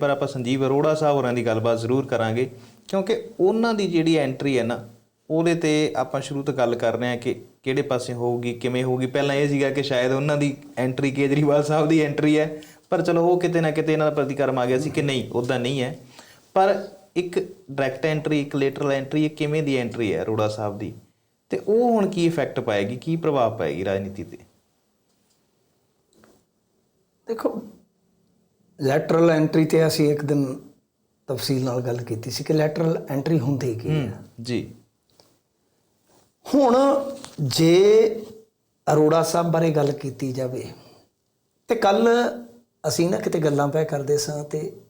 ਪਰ ਆਪਾਂ ਸੰਜੀਵ ਅਰੋੜਾ ਸਾਹਿਬ ਹੋਰਾਂ ਦੀ ਗੱਲਬਾਤ ਜ਼ਰੂਰ ਕਰਾਂਗੇ, ਕਿਉਂਕਿ ਉਹਨਾਂ ਦੀ ਜਿਹੜੀ ਐਂਟਰੀ ਹੈ ਨਾ, ਉਹਦੇ ਤੇ ਆਪਾਂ ਸ਼ੁਰੂ ਤੋਂ ਗੱਲ ਕਰ ਰਹੇ ਹਾਂ ਕਿ ਕਿਹੜੇ ਪਾਸੇ ਹੋਊਗੀ, ਕਿਵੇਂ ਹੋਊਗੀ। ਪਹਿਲਾਂ ਇਹ ਸੀਗਾ ਕਿ ਸ਼ਾਇਦ ਉਹਨਾਂ ਦੀ ਐਂਟਰੀ ਕੇਜਰੀਵਾਲ ਸਾਹਿਬ ਦੀ ਐਂਟਰੀ ਹੈ, ਪਰ ਚਲੋ ਉਹ ਕਿਤੇ ਨਾ ਕਿਤੇ ਇਹਨਾਂ ਦਾ ਪ੍ਰਤੀਕਰਮ ਆ ਗਿਆ ਸੀ ਕਿ ਨਹੀਂ ਉਦਾਂ ਨਹੀਂ ਹੈ। ਪਰ ਇੱਕ ਡਾਇਰੈਕਟ ਐਂਟਰੀ ਇੱਕ ਲੇਟਰਲ ਐਂਟਰੀ ਇਹ ਕਿਵੇਂ ਦੀ ਐਂਟਰੀ ਹੈ ਅਰੋੜਾ ਸਾਹਿਬ ਦੀ? ਤੇ ਉਹ ਹੁਣ ਕੀ ਇਫੈਕਟ ਪਾਏਗੀ, ਕੀ ਪ੍ਰਭਾਵ ਪਾਏਗੀ ਰਾਜਨੀਤੀ ਤੇ? ਦੇਖੋ ਲੈਟਰਲ ਐਂਟਰੀ ਤੇ ਅਸੀਂ ਇੱਕ ਦਿਨ ਤਫਸੀਲ ਨਾਲ ਗੱਲ ਕੀਤੀ ਸੀ ਕਿ ਲੈਟਰਲ ਐਂਟਰੀ ਹੁੰਦੀ ਕੀ ਹੈ ਜੀ। ਹੁਣ ਜੇ ਅਰੋੜਾ ਸਾਹਿਬ ਬਾਰੇ ਗੱਲ ਕੀਤੀ ਜਾਵੇ ਤੇ ਕੱਲ ਅਸੀਂ ਨਾ ਕਿਤੇ ਗੱਲਾਂ ਪੈ ਕਰਦੇ ਸਾਂ ਤੇ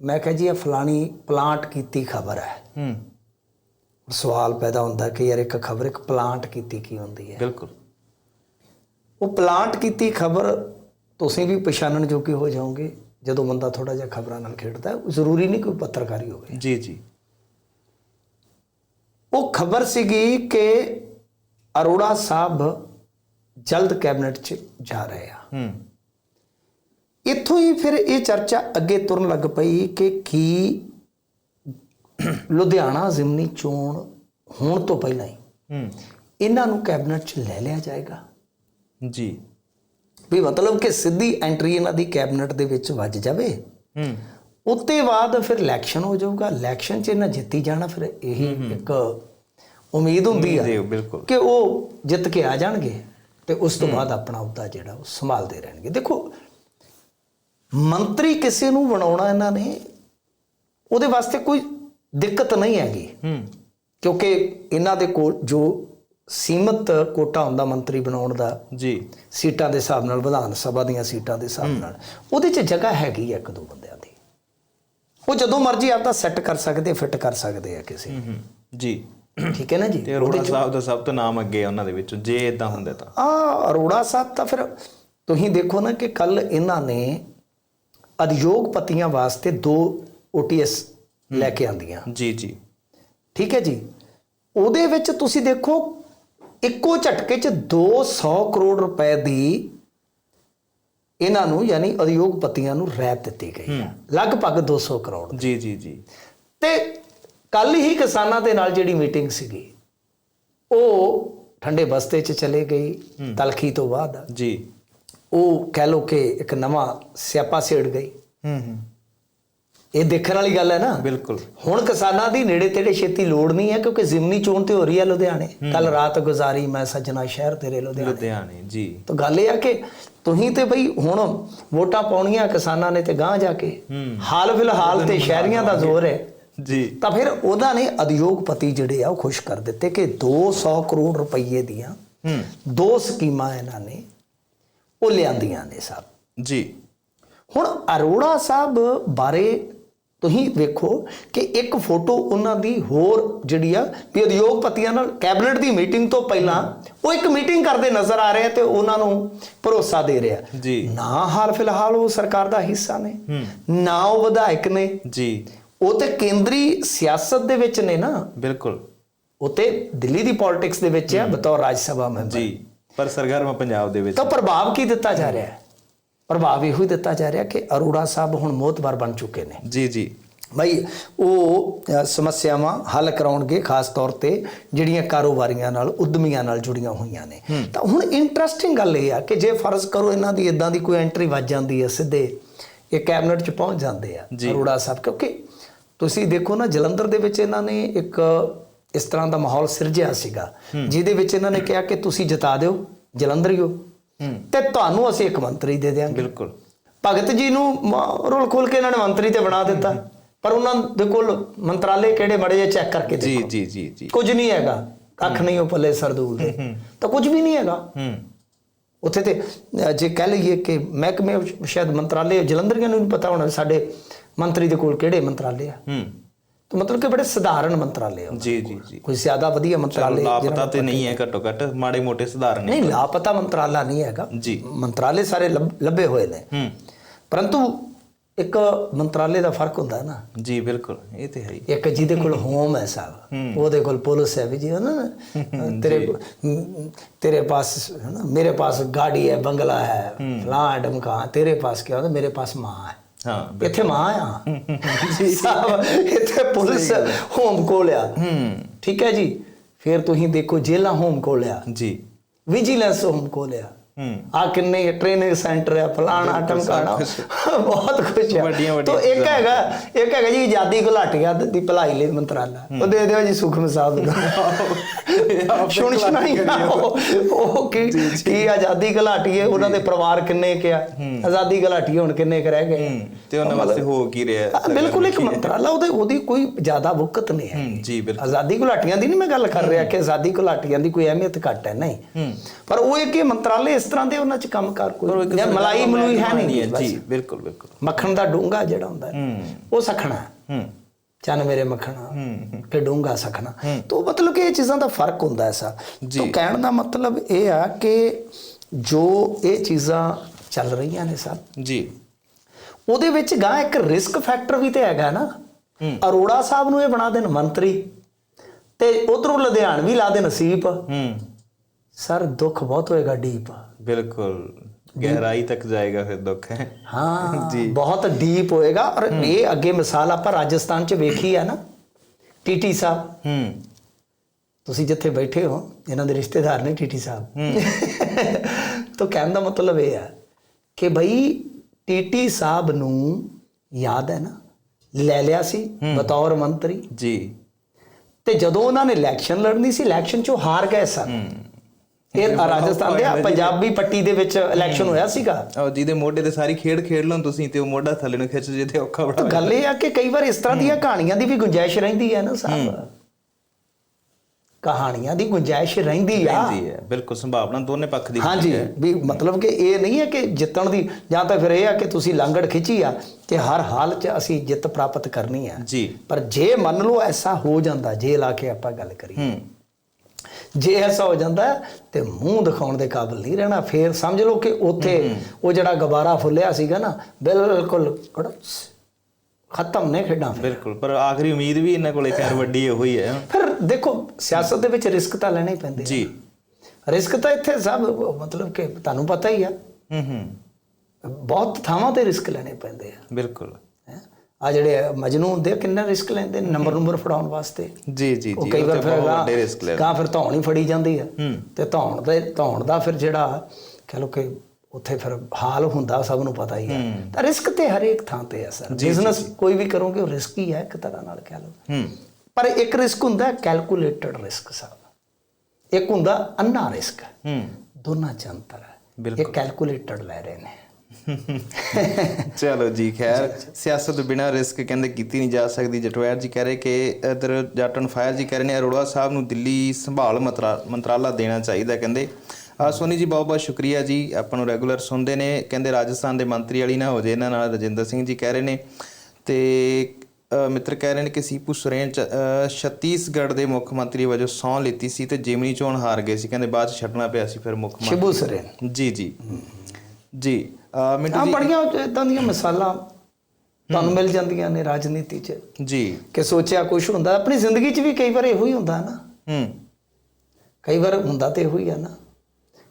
ਮੈਂ ਕਿਹਾ ਜੀ ਇਹ ਫਲਾਣੀ ਪਲਾਂਟ ਕੀਤੀ ਖਬਰ ਹੈ। ਹੂੰ। ਸਵਾਲ ਪੈਦਾ ਹੁੰਦਾ ਕਿ ਯਾਰ ਇੱਕ ਖਬਰ ਇੱਕ ਪਲਾਂਟ ਕੀਤੀ ਕੀ ਹੁੰਦੀ ਹੈ? ਬਿਲਕੁਲ। ਉਹ ਪਲਾਂਟ ਕੀਤੀ ਖਬਰ ਤੁਸੀਂ ਵੀ ਪਛਾਣਨ ਜੋਗੇ ਹੋ ਜਾਓਗੇ। ਜਦੋਂ ਬੰਦਾ ਥੋੜਾ ਜਿਹਾ ਖਬਰਾਂ ਨਾਲ ਖੇਡਦਾ ਹੈ ਜ਼ਰੂਰੀ ਨਹੀਂ ਕੋਈ ਪੱਤਰਕਾਰੀ ਹੋਵੇ। ਜੀ ਜੀ। ਉਹ ਖਬਰ ਸੀਗੀ ਕਿ ਅਰੋੜਾ ਸਾਹਿਬ ਜਲਦ ਕੈਬਨਿਟ 'ਚ ਜਾ ਰਹੇ ਆ। ਹੂੰ। ਇੱਥੋਂ ਹੀ ਫਿਰ ਇਹ ਚਰਚਾ ਅੱਗੇ ਤੁਰਨ ਲੱਗ ਪਈ ਕਿ ਕੀ ਲੁਧਿਆਣਾ ਜ਼ਿਮਨੀ ਚੋਣ ਹੋਣ ਤੋਂ ਪਹਿਲਾਂ ਹੀ ਹੂੰ। ਇਹਨਾਂ ਨੂੰ ਕੈਬਨਿਟ 'ਚ ਲੈ ਲਿਆ ਜਾਏਗਾ। ਜੀ। ਵੀ ਮਤਲਬ ਕਿ ਸਿੱਧੀ ਐਂਟਰੀ ਇਹਨਾਂ ਦੀ ਕੈਬਨਿਟ ਦੇ ਵਿੱਚ ਵੱਜ ਜਾਵੇ। ਹੂੰ। ਉੱਤੇ ਬਾਅਦ ਫਿਰ ਇਲੈਕਸ਼ਨ ਹੋ ਜਾਊਗਾ। ਇਲੈਕਸ਼ਨ 'ਚ ਇਹਨਾਂ ਜਿੱਤੀ ਜਾਣਾ ਫਿਰ ਇਹੀ ਇੱਕ ਉਮੀਦ ਹੁੰਦੀ ਆ ਕਿ ਉਹ ਜਿੱਤ ਕੇ ਆ ਜਾਣਗੇ ਤੇ ਉਸ ਤੋਂ ਬਾਅਦ ਆਪਣਾ ਅਹੁਦਾ ਜਿਹੜਾ ਉਹ ਸੰਭਾਲਦੇ ਰਹਿਣਗੇ। ਦੇਖੋ ਮੰਤਰੀ ਕਿਸੇ ਨੂੰ ਬਣਾਉਣਾ ਇਹਨਾਂ ਨੇ ਉਹਦੇ ਵਾਸਤੇ ਕੋਈ ਦਿੱਕਤ ਨਹੀਂ ਹੈਗੀ। ਹੂੰ। ਕਿਉਂਕਿ ਇਹਨਾਂ ਦੇ ਕੋਲ ਜੋ ਸੀਮਤ ਕੋਟਾ ਹੁੰਦਾ ਮੰਤਰੀ ਬਣਾਉਣ ਦਾ ਜੀ। ਸੀਟਾਂ ਦੇ ਹਿਸਾਬ ਨਾਲ ਵਿਧਾਨ ਸਭਾ ਦੀਆਂ ਸੀਟਾਂ ਦੇ ਹਿਸਾਬ ਨਾਲ ਉਹਦੇ 'ਚ ਜਗ੍ਹਾ ਹੈਗੀ ਇੱਕ ਦੋ ਬੰਦਿਆਂ ਦੀ। ਉਹ ਜਦੋਂ ਮਰਜ਼ੀ ਆਪਦਾ ਸੈੱਟ ਕਰ ਸਕਦੇ ਫਿੱਟ ਕਰ ਸਕਦੇ ਆ ਕਿਸੇ। ਜੀ। ਠੀਕ ਹੈ ਨਾ ਜੀ? ਤੇ ਅਰੋੜਾ ਸਾਹਿਬ ਦਾ ਸਭ ਤੋਂ ਨਾਮ ਅੱਗੇ ਉਹਨਾਂ ਦੇ ਵਿੱਚੋਂ ਜੇ ਇਦਾਂ ਹੁੰਦਾ ਤਾਂ। ਆ ਅਰੋੜਾ ਸਾਹਿਬ ਤਾਂ ਫਿਰ ਤੁਸੀਂ ਦੇਖੋ ਨਾ ਕਿ ਕੱਲ ਇਹਨਾਂ ਨੇ ਉਦਯੋਗਪਤੀਆਂ ਵਾਸਤੇ ਦੋ OTS ਲੈ ਕੇ ਆਂਦੀਆਂ ਜੀ ਜੀ। ਠੀਕ ਹੈ ਜੀ? ਉਹਦੇ ਵਿੱਚ ਤੁਸੀਂ ਦੇਖੋ ਇੱਕੋ ਝਟਕੇ 'ਚ 200 ਕਰੋੜ ਰੁਪਏ ਦੀ ਇਹਨਾਂ ਨੂੰ ਯਾਨੀ ਉਦਯੋਗਪਤੀਆਂ ਨੂੰ ਰਹਿਤ ਦਿੱਤੀ ਗਈ ਹੈ। ਲਗਭਗ 200 ਕਰੋੜ ਜੀ ਜੀ ਜੀ। ਤੇ ਕੱਲ ਹੀ ਕਿਸਾਨਾਂ ਦੇ ਨਾਲ ਜਿਹੜੀ ਮੀਟਿੰਗ ਸੀਗੀ ਉਹ ਠੰਡੇ ਬਸਤੇ 'ਚ ਚਲੇ ਗਈ ਤਲਖੀ ਤੋਂ ਬਾਅਦ। ਜੀ। ਉਹ ਕਹਿ ਲੋ ਕਿ ਇੱਕ ਨਵਾਂ ਸਿਆਪਾ ਛੇੜ ਗਈ। ਹੂੰ ਹੂੰ। ਇਹ ਦੇਖਣ ਵਾਲੀ ਗੱਲ ਹੈ ਨਾ। ਬਿਲਕੁਲ। ਹੁਣ ਕਿਸਾਨਾਂ ਦੀ ਨੇੜੇ ਤੇੜੇ ਛੇਤੀ ਲੋੜ ਨਹੀਂ ਹੈ ਕਿਉਂਕਿ ਜ਼ਿਮਨੀ ਚੋਣ ਤੇ ਹੋ ਰਹੀ ਹੈ ਲੁਧਿਆਣੇ। ਕੱਲ ਰਾਤ ਗੁਜ਼ਾਰੀ ਮੈਂ ਸੱਜਣਾ ਸ਼ਹਿਰ ਤੇਰੇ ਲੁਧਿਆਣੇ। ਲੁਧਿਆਣੇ ਜੀ। ਤਾਂ ਗੱਲ ਇਹ ਆ ਕਿ ਤੁਸੀਂ ਤੇ ਬਈ ਹੁਣ ਵੋਟਾਂ ਪਾਉਣੀਆਂ ਕਿਸਾਨਾਂ ਨੇ ਤੇ ਗਾਂ ਜਾ ਕੇ। ਹਾਲ ਫਿਲਹਾਲ ਤੇ ਸ਼ਹਿਰੀਆਂ ਦਾ ਜ਼ੋਰ ਹੈ। ਜੀ। ਤਾਂ ਫਿਰ ਉਹਦਾ ਨੇ ਉਦਯੋਗਪਤੀ ਜਿਹੜੇ ਆ ਉਹ ਖੁਸ਼ ਕਰ ਦਿੱਤੇ ਕਿ 200 ਕਰੋੜ ਰੁਪਏ ਦੀਆਂ ਹੂੰ। ਦੋ ਸਕੀਮਾਂ ਇਹਨਾਂ ਨੇ ਉਹ ਲਿਆਂਦੀਆਂ ਨੇ ਸਾਹਿਬ ਜੀ। ਹੁਣ ਅਰੋੜਾ ਸਾਹਿਬ ਬਾਰੇ ਤੁਸੀਂ ਵੇਖੋ ਕਿ ਇੱਕ ਫੋਟੋ ਉਹਨਾਂ ਦੀ ਹੋਰ ਜਿਹੜੀ ਆ ਵੀ ਉਦਯੋਗਪਤੀਆਂ ਨਾਲ ਕੈਬਨਿਟ ਦੀ ਮੀਟਿੰਗ ਤੋਂ ਪਹਿਲਾਂ ਉਹ ਇੱਕ ਮੀਟਿੰਗ ਕਰਦੇ ਨਜ਼ਰ ਆ ਰਹੇ ਤੇ ਉਹਨਾਂ ਨੂੰ ਭਰੋਸਾ ਦੇ ਰਿਹਾ। ਜੀ। ਨਾ ਹਾਲ ਫਿਲਹਾਲ ਉਹ ਸਰਕਾਰ ਦਾ ਹਿੱਸਾ ਨੇ ਨਾ ਉਹ ਵਿਧਾਇਕ ਨੇ। ਜੀ। ਉਹ ਤੇ ਕੇਂਦਰੀ ਸਿਆਸਤ ਦੇ ਵਿੱਚ ਨੇ ਨਾ। ਬਿਲਕੁਲ। ਉਹ ਤੇ ਦਿੱਲੀ ਦੀ ਪੋਲਿਟਿਕਸ ਦੇ ਵਿੱਚ ਆ ਬਤੌਰ ਰਾਜ ਸਭਾ ਮੈਂਬਰ। ਜੀ। ਪਰ ਸਰਗਰਮ ਪੰਜਾਬ ਦੇ ਵਿੱਚ। ਤਾਂ ਪ੍ਰਭਾਵ ਕੀ ਦਿੱਤਾ ਜਾ ਰਿਹਾ ਹੈ? ਪ੍ਰਭਾਵ ਇਹੋ ਹੀ ਦਿੱਤਾ ਜਾ ਰਿਹਾ ਕਿ ਅਰੋੜਾ ਸਾਹਿਬ ਹੁਣ ਮੋਤਬਰ ਬਣ ਚੁੱਕੇ ਨੇ। ਜੀ ਜੀ। ਭਾਈ ਉਹ ਸਮੱਸਿਆਵਾਂ ਹੱਲ ਕਰਾਉਣਗੇ ਖਾਸ ਤੌਰ ਤੇ ਜਿਹੜੀਆਂ ਕਾਰੋਬਾਰੀਆਂ ਨਾਲ ਉਦਮੀਆਂ ਨਾਲ ਜੁੜੀਆਂ ਹੋਈਆਂ ਨੇ। ਤਾਂ ਹੁਣ ਇੰਟਰਸਟਿੰਗ ਗੱਲ ਇਹ ਆ ਕਿ ਜੇ ਫਰਜ਼ ਕਰੋ ਇਹਨਾਂ ਦੀ ਇਦਾਂ ਦੀ ਕੋਈ ਐਂਟਰੀ ਵੱਜ ਜਾਂਦੀ ਹੈ ਸਿੱਧੇ ਇਹ ਕੈਬਨਿਟ 'ਚ ਪਹੁੰਚ ਜਾਂਦੇ ਆ ਅਰੋੜਾ ਸਾਹਿਬ। ਕਿਉਂਕਿ ਤੁਸੀਂ ਦੇਖੋ ਨਾ ਜਲੰਧਰ ਦੇ ਵਿੱਚ ਇਹਨਾਂ ਨੇ ਇੱਕ ਇਸ ਤਰ੍ਹਾਂ ਦਾ ਮਾਹੌਲ ਸਿਰਜਿਆ ਸੀਗਾ। ਜਿਹਦੇ ਵਿੱਚ ਇਹਨਾਂ ਨੇ ਕਿਹਾ ਕਿ ਤੁਸੀਂ ਜਿਤਾ ਦਿਓ ਜਲੰਧਰੀਓ ਤੇ ਤੁਹਾਨੂੰ ਅਸੀਂ ਇੱਕ ਮੰਤਰੀ ਦੇ ਦਿਆਂਗੇ। ਬਿਲਕੁਲ। ਭਗਤ ਜੀ ਨੂੰ ਰੋਲ ਖੋਲ ਕੇ ਇਹਨਾਂ ਨੇ ਮੰਤਰੀ ਤੇ ਬਣਾ ਦਿੱਤਾ। ਪਰ ਉਹਨਾਂ ਦੇ ਕੋਲ ਮੰਤਰਾਲੇ ਕਿਹੜੇ ਮੜੇ ਜੇ ਚੈੱਕ ਕਰਕੇ ਦੇਖੋ। ਜੀ ਜੀ ਜੀ। ਕੁਝ ਨਹੀਂ ਹੈਗਾ। ਕੱਖ ਨਹੀਂ ਉਹ ਪੱਲੇ ਸਰਦੂਲ ਦੇ। ਤਾਂ ਕੁਝ ਵੀ ਨਹੀਂ ਹੈਗਾ। ਹੂੰ। ਉੱਥੇ ਤੇ ਜੇ ਕਹਿ ਲਈਏ ਕਿ ਮਹਿਕਮੇ ਸ਼ਾਇਦ ਮੰਤਰਾਲੇ ਜਲੰਧਰੀਆਂ ਨੂੰ ਨਹੀਂ ਪਤਾ ਹੋਣਾ ਸਾਡੇ ਮੰਤਰੀ ਦੇ ਕੋਲ ਕਿਹੜੇ ਮੰਤਰਾਲੇ ਆ। ਹੂੰ। ਤਾਂ ਮਤਲਬ ਕਿ ਬੜੇ ਸਧਾਰਨ ਮੰਤਰਾਲੇ ਆ ਜੀ ਜੀ ਜੀ ਕੋਈ ਜ਼ਿਆਦਾ ਵਧੀਆ ਮੰਤਰਾਲੇ ਲਾਪਤਾ ਤੇ ਨਹੀਂ ਹੈ ਘੱਟੋ ਘੱਟ ਮਾੜੇ ਮੋਟੇ ਸੁਧਾਰ ਨੇ ਨਹੀਂ ਲਾਪਤਾ ਮੰਤਰਾਲਾ ਨਹੀਂ ਹੈਗਾ ਜੀ ਮੰਤਰਾਲੇ ਸਾਰੇ ਲੱਭ- ਲੱਭੇ ਹੋਏ ਨੇ ਹੂੰ ਪਰੰਤੂ ਇੱਕ ਮੰਤਰਾਲੇ ਦਾ ਫਰਕ ਹੁੰਦਾ ਨਾ ਜੀ ਬਿਲਕੁਲ ਇਹ ਤੇ ਹੈ ਹੀ ਇੱਕ ਜਿਹਦੇ ਕੋਲ ਹੋਮ ਹੈ ਸਾਹਿਬ ਉਹਦੇ ਕੋਲ ਪੁਲਿਸ ਹੈ ਵੀ ਜੀ ਹੈ ਨਾ ਤੇਰੇ ਹਮ, ਤੇਰੇ ਪਾਸ ਹੈ ਨਾ ਮੇਰੇ ਪਾਸ गाड़ी है बंगला है फलां ढमका तेरे पास क्या होता मेरे पास माँ है ਹਾਂ ਇੱਥੇ ਮਾਂ ਆ। ਸਾਹਿਬ ਇੱਥੇ ਪੁਲਿਸ ਹੋਮ ਕੋਲ ਆ। ਹੂੰ। ਠੀਕ ਹੈ ਜੀ? ਫਿਰ ਤੁਸੀਂ ਦੇਖੋ ਜੇਲਾ ਹੋਮ ਕੋਲ ਆ। ਜੀ। ਵਿਜੀਲੈਂਸ ਹੋਮ ਕੋਲ ਆ ਹੂੰ। ਆ ਕਿੰਨੇ ਟ੍ਰੇਨਿੰਗ ਸੈਂਟਰ ਆ ਫਲਾਣਾ ਟਮਕਾਣਾ। ਬਹੁਤ ਕੁਝ ਆ। ਵੱਡੀਆਂ- ਵੱਡੀਆਂ ਤੋ ਇੱਕ। ਹੈਗਾ ਇੱਕ ਹੈਗਾ ਜੀ ਆਜ਼ਾਦੀ ਘੁਲਾਟੀਆਂ ਦੀ ਭਲਾਈ ਲਈ ਮੰਤਰਾਲਾ। ਉਹ ਦੇ ਦਿਓ ਜੀ ਸੁਖਮ ਸਾਹਿਬ ਨੂੰ। ਸੁਣ ਸੁਣਾਈ ਉਹ ਕੀ ਕੀ ਆਜ਼ਾਦੀ ਘੁਲਾਟੀਏ ਉਹਨਾਂ ਦੇ ਪਰਿਵਾਰ ਕਿੰਨੇ ਕਿਆ ਆਜ਼ਾਦੀ ਘੁਲਾਟੀਏ ਹੁਣ ਕਿੰਨੇ ਕੁ ਰਹਿ ਗਏ ਹੂੰ। ਤੇ ਉਹਨਾਂ ਵਾਸਤੇ ਹੋ ਕੀ ਰਿਹਾ? ਆ, ਬਿਲਕੁਲ ਇੱਕ ਮੰਤਰਾਲਾ ਉਹਦੇ ਉਹਦੀ ਕੋਈ ਜ਼ਿਆਦਾ ਵਕਤ ਨਹੀਂ ਹੈ। ਹੂੰ ਜੀ ਬਿਲਕੁਲ। ਆਜ਼ਾਦੀ ਘੁਲਾਟੀਆਂ ਦੀ ਨਹੀਂ ਮੈਂ ਗੱਲ ਕਰ ਰਿਹਾ ਕਿ ਆਜ਼ਾਦੀ ਘੁਲਾਟੀਆਂ ਦੀ ਕੋਈ ਅਹਿਮੀਅਤ ਘੱਟ ਹੈ ਨਹੀਂ। ਪਰ ਉਹ ਇੱਕ ਮੰਤਰਾਲੇ ਇਸ ਤਰ੍ਹਾਂ ਦੇ ਉਹਨਾਂ ਚ ਕੰਮਕਾਰ ਕੋਈ ਜਾਂ ਮਲਾਈ ਮਲੂਈ ਹੈ ਨਹੀਂ ਜੀ ਬਿਲਕੁਲ ਬਿਲਕੁਲ। ਮੱਖਣ ਦਾ ਡੂੰਗਾ ਜਿਹੜਾ ਹੁੰਦਾ ਉਹ ਸਖਣਾ ਹੈ। ਚੰਨ ਮੇਰੇ ਮੱਖਣਾ ਹੂੰ ਕਿ ਡੂੰਗਾ ਸਖਣਾ। ਤੋਂ ਮਤਲਬ ਕਿ ਇਹ ਚੀਜ਼ਾਂ ਦਾ ਫ਼ਰਕ ਹੁੰਦਾ ਹੈ ਸਾ ਤੋਂ ਕਹਿਣ ਦਾ ਮਤਲਬ ਇਹ ਆ ਕਿ ਜੋ ਇਹ ਚੀਜ਼ਾਂ ਚੱਲ ਰਹੀਆਂ ਨੇ ਸਭ ਜੀ। ਉਹਦੇ ਵਿੱਚ ਗਾਂ ਇੱਕ ਰਿਸਕ ਫੈਕਟਰ ਵੀ ਤੇ ਹੈਗਾ ਨਾ। ਅਰੋੜਾ ਸਾਹਿਬ ਨੂੰ ਇਹ ਬਣਾ ਦੇਣ ਮੰਤਰੀ ਤੇ ਉਧਰੋਂ ਲੁਧਿਆਣ ਵੀ ਲਾ ਦੇਣ ਸੀਪ। ਹੂੰ। ਸਰ ਦੁੱਖ ਬਹੁਤ ਹੋਏਗਾ ਡੀਪ। ਬਿਲਕੁਲ। ਗਹਿਰਾਈ ਤੱਕ ਜਾਏਗਾ ਫਿਰ ਦੁੱਖ ਹੈ। ਹਾਂ ਬਹੁਤ ਡੀਪ ਹੋਏਗਾ। ਔਰ ਇਹ ਅੱਗੇ ਮਿਸਾਲ ਆਪਾਂ ਰਾਜਸਥਾਨ 'ਚ ਵੇਖੀ ਆ ਨਾ ਟੀਟੀ ਸਾਹਿਬ। ਹੂੰ। ਤੁਸੀਂ ਜਿੱਥੇ ਬੈਠੇ ਹੋ ਇਹਨਾਂ ਦੇ ਰਿਸ਼ਤੇਦਾਰ ਨੇ ਟੀਟੀ ਸਾਹਿਬ। ਤਾਂ ਕਹਿਣ ਦਾ ਮਤਲਬ ਇਹ ਹੈ ਕਿ ਭਈ ਟੀਟੀ ਸਾਹਿਬ ਨੂੰ ਯਾਦ ਹੈ ਨਾ ਲੈ ਲਿਆ ਸੀ ਬਤੌਰ ਮੰਤਰੀ। ਜੀ। ਤੇ ਜਦੋਂ ਉਹਨਾਂ ਨੇ ਇਲੈਕਸ਼ਨ ਲੜਨੀ ਸੀ ਇਲੈਕਸ਼ਨ 'ਚੋਂ ਹਾਰ ਗਏ ਸਨ ਇਹ ਰਾਜਸਥਾਨ ਦੇ ਪੰਜਾਬੀ ਪੱਟੀ ਦੇ ਵਿੱਚ ਇਲੈਕਸ਼ਨ ਹੋਇਆ ਸੀਗਾ? ਜਿਹਦੇ ਮੋਢੇ ਤੇ ਸਾਰੀ ਖੇਡ ਖੇਡ ਲਓ ਤੁਸੀਂ ਤੇ ਉਹ ਮੋਢਾ ਥੱਲੇ ਨੂੰ ਖਿੱਚ ਜੇ ਤੇ ਔਖਾ ਬੜਾ ਤਾਂ ਗੱਲ ਇਹ ਆ ਕਿ ਕਈ ਵਾਰ ਇਸ ਤਰ੍ਹਾਂ ਦੀਆਂ ਕਹਾਣੀਆਂ ਦੀ ਵੀ ਗੁੰਜਾਇਸ਼ ਰਹਿੰਦੀ ਹੈ ਨਾ ਸਾਹਿਬ। ਕਹਾਣੀਆਂ ਦੀ ਗੁੰਜਾਇਸ਼ ਰਹਿੰਦੀ ਆ। ਰਹਿੰਦੀ ਹੈ ਬਿਲਕੁਲ ਸੰਭਾਵਨਾ ਦੋਨੇ ਪੱਖ ਦੀ ਹਾਂਜੀ ਵੀ ਮਤਲਬ ਕਿ ਇਹ ਨਹੀਂ ਹੈ ਕਿ ਜਿੱਤਣ ਦੀ ਜਾਂ ਤਾਂ ਫਿਰ ਇਹ ਆ ਕਿ ਤੁਸੀਂ ਲਾਂਗੜ ਖਿੱਚੀ ਆ ਕਿ ਹਰ ਹਾਲ 'ਚ ਅਸੀਂ ਜਿੱਤ ਪ੍ਰਾਪਤ ਕਰਨੀ ਆ। ਜੀ। ਪਰ ਜੇ ਮੰਨ ਲਓ ਐਸਾ ਹੋ ਜਾਂਦਾ ਜੇ ਲਾ ਕੇ ਆਪਾਂ ਗੱਲ ਕਰੀਏ। ਹੂੰ। ਜੇ ਐਸਾ ਹੋ ਜਾਂਦਾ ਤੇ ਮੂੰਹ ਦਿਖਾਉਣ ਦੇ ਕਾਬਿਲ ਨਹੀਂ ਰਹਿਣਾ। ਫੇਰ ਸਮਝ ਲਓ ਕਿ ਉੱਥੇ ਉਹ ਜਿਹੜਾ ਗਬਾਰਾ ਫੁੱਲਿਆ ਸੀਗਾ ਨਾ ਬਿਲਕੁਲ ਖਤਮ ਨੇ ਖੇਡਾਂ ਬਿਲਕੁਲ ਪਰ ਆਖਰੀ ਉਮੀਦ ਵੀ ਇਹਨਾਂ ਕੋਲੇ ਖੈਰ ਵੱਡੀ ਇਹੋ ਹੀ। ਹੈ ਫਿਰ ਦੇਖੋ ਸਿਆਸਤ ਦੇ ਵਿੱਚ ਰਿਸਕ ਤਾਂ ਲੈਣੇ ਹੀ ਪੈਂਦੇ ਜੀ। ਰਿਸਕ ਤਾਂ ਇੱਥੇ ਸਭ ਮਤਲਬ ਕਿ ਤੁਹਾਨੂੰ ਪਤਾ ਹੀ ਆ। ਹੂੰ ਹੂੰ। ਬਹੁਤ ਥਾਵਾਂ ਤੇ ਰਿਸਕ ਲੈਣੇ ਪੈਂਦੇ ਆ। ਬਿਲਕੁਲ। ਆ ਜਿਹੜੇ ਮਜਨੂ ਹੁੰਦੇ ਕਿੰਨਾ ਰਿਸਕ ਲੈਂਦੇ ਨੇ ਨੰਬਰ ਨੰਬਰ ਫੜਾਉਣ ਵਾਸਤੇ? ਜੀ ਜੀ ਜੀ ਕਈ ਵਾਰ ਫਿਰ ਵੱਡੇ ਰਿਸਕ ਗਾਂ ਫਿਰ ਧੌਣ ਹੀ ਫੜੀ ਜਾਂਦੀ ਆ। ਹੂੰ। ਤੇ ਧੌਣ ਦੇ ਧੌਣ ਦਾ ਫਿਰ ਜਿਹੜਾ ਕਹ ਲੋ ਕਿ ਉੱਥੇ ਫਿਰ ਹਾਲ ਹੁੰਦਾ ਸਭ ਨੂੰ ਪਤਾ ਹੀ ਆ। ਤਾਂ ਰਿਸਕ ਤੇ ਹਰੇਕ ਥਾਂ ਤੇ ਆ ਸਰ। ਬਿਜ਼ਨਸ ਕੋਈ ਵੀ ਕਰੋਗੇ ਉਹ ਰਿਸਕ ਹੀ ਹੈ ਇੱਕ ਤਰ੍ਹਾਂ ਨਾਲ ਕਹ ਲੋ ਹੂੰ। ਪਰ ਇੱਕ ਰਿਸਕ ਹੁੰਦਾ ਕੈਲਕੂਲੇਟਡ ਰਿਸਕ ਸਾਹਿਬ ਇੱਕ ਹੁੰਦਾ ਅੰਨਾ ਰਿਸਕ ਹੂੰ। ਦੋਨਾਂ ਚ ਅੰਤਰ ਹੈ। ਇਹ ਕੈਲਕੂਲੇਟਡ ਲੈ ਰਹੇ ਨੇ। ਚਲੋ ਜੀ ਖੈਰ ਸਿਆਸਤ ਬਿਨਾ ਰਿਸਕ ਕਹਿੰਦੇ ਕੀਤੀ ਨਹੀਂ ਜਾ ਸਕਦੀ। ਜਟਵੈਰ ਜੀ ਕਹਿ ਰਹੇ ਕਿ ਇਧਰ ਜਾਟਨ ਫਾਇਰ ਜੀ ਕਹਿ ਰਹੇ ਨੇ ਅਰੋੜਾ ਸਾਹਿਬ ਨੂੰ ਦਿੱਲੀ ਸੰਭਾਲ ਮੰਤਰਾ- ਮੰਤਰਾਲਾ ਦੇਣਾ ਚਾਹੀਦਾ ਕਹਿੰਦੇ। ਆ ਸੋਨੀ ਜੀ ਬਹੁਤ ਬਹੁਤ ਸ਼ੁਕਰੀਆ ਜੀ ਆਪਾਂ ਨੂੰ ਰੈਗੂਲਰ ਸੁਣਦੇ ਨੇ। ਕਹਿੰਦੇ ਰਾਜਸਥਾਨ ਦੇ ਮੰਤਰੀ ਵਾਲੀ ਨਾ ਹੋ ਜੇ ਇਹਨਾਂ ਨਾਲ ਰਜਿੰਦਰ ਸਿੰਘ ਜੀ ਕਹਿ ਰਹੇ ਨੇ। ਤੇ ਮਿੱਤਰ ਕਹਿ ਰਹੇ ਨੇ ਕਿ ਸੀਪੂ ਸੁਰੇਨ ਚ- ਛੱਤੀਸਗੜ੍ਹ ਦੇ ਮੁੱਖ ਮੰਤਰੀ ਵਜੋਂ ਸਹੁੰ ਲਿੱਤੀ ਸੀ ਤੇ ਜਿਮਨੀ ਚੋਣ ਹਾਰ ਗਏ ਸੀ। ਕਹਿੰਦੇ ਬਾਅਦ ਛੱਡਣਾ ਪਿਆ ਸੀ ਫਿਰ ਮੁੱਖ ਮੰਤਰੀ। ਸ਼ਿਬੂ ਸਰੇਨ। ਜੀ ਜੀ। ਜੀ ਮਿੰਟੂ ਜੀ ਬੜੀਆਂ ਇਦਾਂ ਦੀਆਂ ਮਿਸਾਲਾਂ ਤੁਹਾਨੂੰ ਮਿਲ ਜਾਂਦੀਆਂ ਨੇ ਰਾਜਨੀਤੀ 'ਚ। ਜੀ। ਕਿ ਸੋਚਿਆ ਕੁਝ ਹੁੰਦਾ ਆਪਣੀ ਜ਼ਿੰਦਗੀ 'ਚ ਵੀ ਕਈ ਵਾਰ ਇਹੋ ਹੀ ਹੁੰਦਾ ਨਾ। ਹੂੰ। ਕਈ ਵਾਰ ਹੁੰਦਾ ਤੇ ਇਹੋ ਹੀ ਆ ਨਾ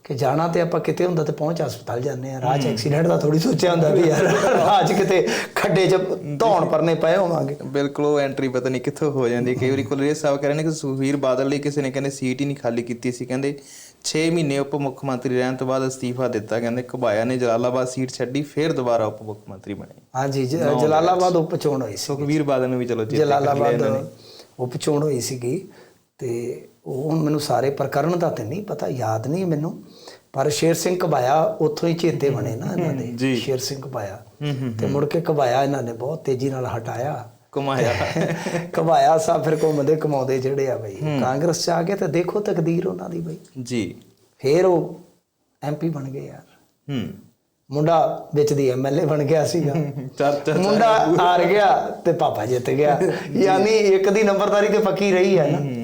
ਕਿ ਜਾਣਾ ਤੇ ਆਪਾਂ ਕਿਤੇ ਹੁੰਦਾ ਤੇ ਪਹੁੰਚ ਹਸਪਤਾਲ ਜਾਂਦੇ ਆ ਰਾਹ 'ਚ ਐਕਸੀਡੈਂਟ ਦਾ ਥੋੜੀ ਸੋਚਿਆ ਹੁੰਦਾ ਵੀ ਯਾਰ ਰਾਹ 'ਚ ਕਿਤੇ ਖੱਡੇ 'ਚ ਧੌਣ ਪਰਨੇ ਪਏ ਹੋਵਾਂਗੇ। ਬਿਲਕੁਲ ਉਹ ਐਂਟਰੀ ਪਤਾ ਨਹੀਂ ਕਿੱਥੋਂ ਹੋ ਜਾਂਦੀ। ਕਈ ਵਾਰੀ ਕੁਲਰੀਆ ਸਾਹਿਬ ਕਹਿ ਰਹੇ ਨੇ ਕਿ ਸੁਖਵੀਰ ਬਾਦਲ ਲਈ ਕਿਸੇ ਨੇ ਕਹਿੰਦੇ ਸੀਟ ਹੀ ਨਹੀਂ ਖਾਲੀ ਕੀਤੀ ਸੀ। ਕਹਿੰਦੇ 6 ਮਹੀਨੇ ਉਪ ਮੁੱਖ ਮੰਤਰੀ ਰਹਿਣ ਤੋਂ ਬਾਅਦ ਅਸਤੀਫਾ ਦਿੱਤਾ। ਕਹਿੰਦੇ ਘਬਾਇਆ ਨੇ ਜਲਾਲਾਬਾਦ ਸੀਟ ਛੱਡੀ ਫਿਰ ਦੁਬਾਰਾ ਉਪ ਮੁੱਖ ਮੰਤਰੀ ਬਣੇ। ਹਾਂਜੀ ਜਲਾਲਾਬਾਦ ਉਪ ਚੋਣ ਹੋਈ ਸੀ ਸੁਖਵੀਰ ਬਾਦਲ ਨੂੰ ਵੀ ਚਲੋ ਜਲਾਲਾਬਾਦ ਉਪ ਚੋਣ ਹੋਈ ਸੀਗੀ ਤੇ ਉਹ ਮੈਨੂੰ ਸਾਰੇ ਪ੍ਰਕਰਨ ਦਾ ਤੇ ਨਹੀਂ ਪਤਾ ਯਾਦ ਨਹੀਂ ਮੈਨੂੰ ਪਰ ਸ਼ੇਰ ਸਿੰਘ ਕਬਾਇਆ ਉੱਥੋਂ ਹੀ ਚੇਤੇ ਬਣੇ ਨਾ ਇਹਨਾਂ। ਦੇ। ਸ਼ੇਰ ਸਿੰਘ ਕਬਾਇਆ ਤੇ ਮੁੜ ਕੇ ਕਬਾਇਆ ਇਹਨਾਂ ਨੇ ਬਹੁਤ ਤੇਜ਼ੀ ਨਾਲ ਹਟਾਇਆ। ਘੁਮਾਇਆ। ਕਬਾਇਆ ਸਾ ਫਿਰ ਘੁੰਮਦੇ ਕਮਾਉਂਦੇ ਜਿਹੜੇ ਆ ਬਈ। ਕਾਂਗਰਸ ਚ ਆ ਗਏ ਤੇ ਦੇਖੋ ਤਕਦੀਰ ਉਹਨਾਂ ਦੀ ਬਈ। ਜੀ। ਫੇਰ ਉਹ ਐਮਪੀ ਬਣ ਗਏ ਯਾਰ। ਹੂੰ। ਮੁੰਡਾ ਵਿੱਚ ਦੀ ਐਮਐਲਏ ਬਣ ਗਿਆ ਸੀਗਾ। ਮੁੰਡਾ ਹਾਰ ਗਿਆ ਤੇ ਪਾਪਾ ਜਿੱਤ ਗਿਆ। ਯਾਨੀ ਇੱਕ ਦੀ ਨੰਬਰਦਾਰੀ ਤੇ ਪੱਕੀ ਰਹੀ ਹੈ ਨਾ।